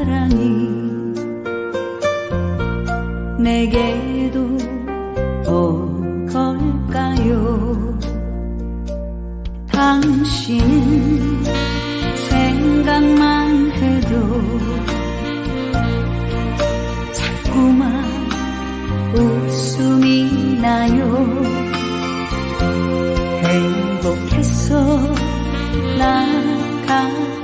사랑이 내게도 올 걸까요? 당신 생각만 해도 자꾸만 웃음이 나요. 행복해서 나가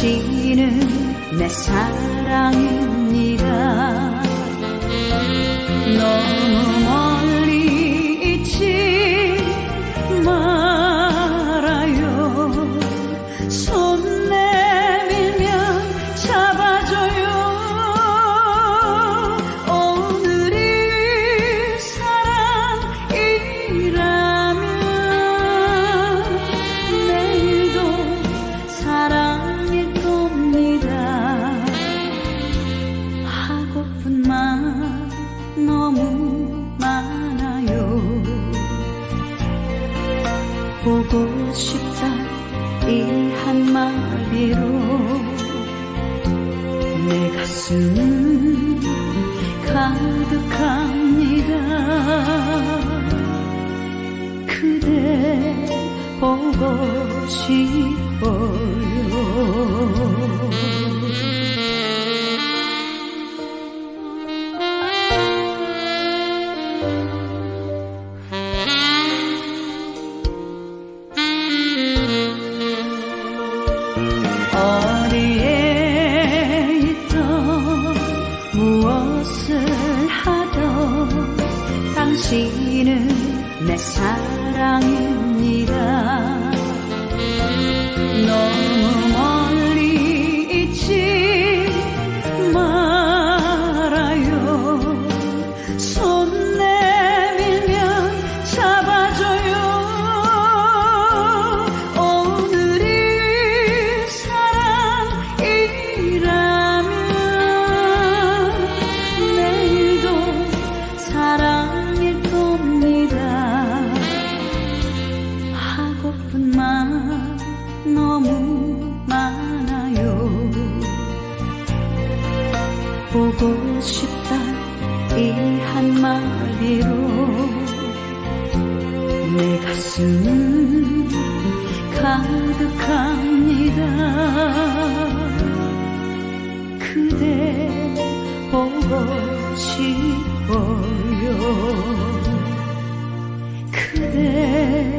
당신은 내 사랑입니다. 너무 보고 싶다 이 한마디로. 내 가슴은 가득합니다. 그대 보고 싶어요 당신은 내 사랑입니다. 너무 멀리 있지 말아요. 손 보고 싶다 이 한마디로. 내 가슴은 가득합니다. 그대 보고 싶어요. 그대